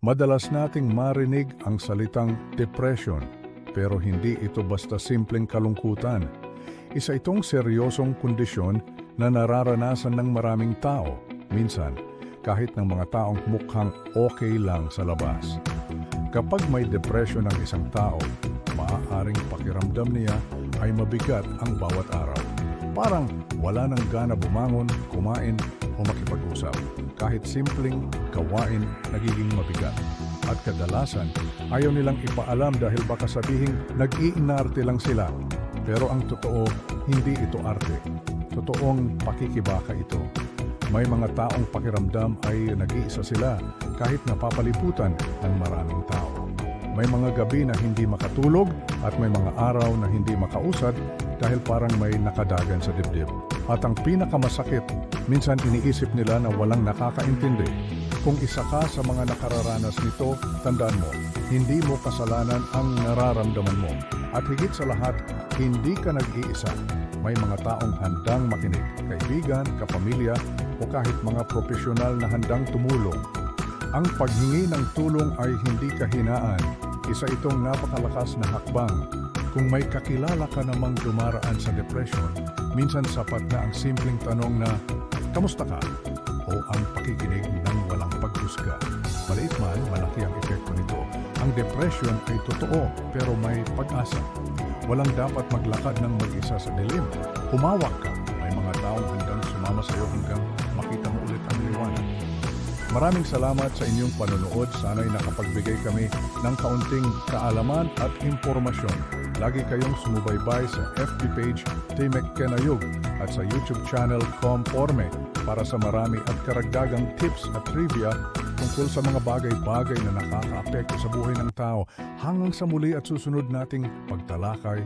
Madalas nating marinig ang salitang depression, pero hindi ito basta simpleng kalungkutan. Isa itong seryosong kondisyon na nararanasan ng maraming tao, minsan kahit ng mga taong mukhang okay lang sa labas. Kapag may depression ang isang tao, maaaring pakiramdam niya ay mabigat ang bawat araw. Parang wala nang gana bumangon, kumain o makipag-usap. Kahit simpleng gawain nagiging mabigat. At kadalasan, ayaw nilang ipaalam dahil baka sabihin nag-iinarte lang sila. Pero ang totoo, hindi ito arte. Totoong pakikibaka ito. May mga taong pakiramdam ay nag-iisa sila kahit napapaliputan ng maraming tao. May mga gabi na hindi makatulog at may mga araw na hindi makausad dahil parang may nakadagan sa dibdib. At ang pinakamasakit, minsan iniisip nila na walang nakakaintindi. Kung isa ka sa mga nakararanas nito, tandaan mo, hindi mo kasalanan ang nararamdaman mo. At higit sa lahat, hindi ka nag-iisa. May mga taong handang makinig, kaibigan, kapamilya, o kahit mga profesional na handang tumulong. Ang paghingi ng tulong ay hindi kahinaan. Isa itong napakalakas na hakbang. Kung may kakilala ka namang dumaraan sa depression, minsan sapat na ang simpleng tanong na, Kamusta ka? O ang pakikinig ng walang paghusga. Maliit man, malaki ang epekto nito. Ang depression ay totoo, pero may pag-asa. Walang dapat maglakad ng mag-isa sa dilim. Humawak ka. May mga taong handang sumama sa iyo hanggang makita mo ulit ang liwanag. Maraming salamat sa inyong panonood. Sana'y nakapagbigay kami ng kaunting kaalaman at impormasyon. Lagi kayong sumubaybay sa FB page Timek Kenayug at sa YouTube channel Comporme para sa marami at karagdagang tips at trivia tungkol sa mga bagay-bagay na nakakaapekto sa buhay ng tao. Hanggang sa muli at susunod nating pagtalakay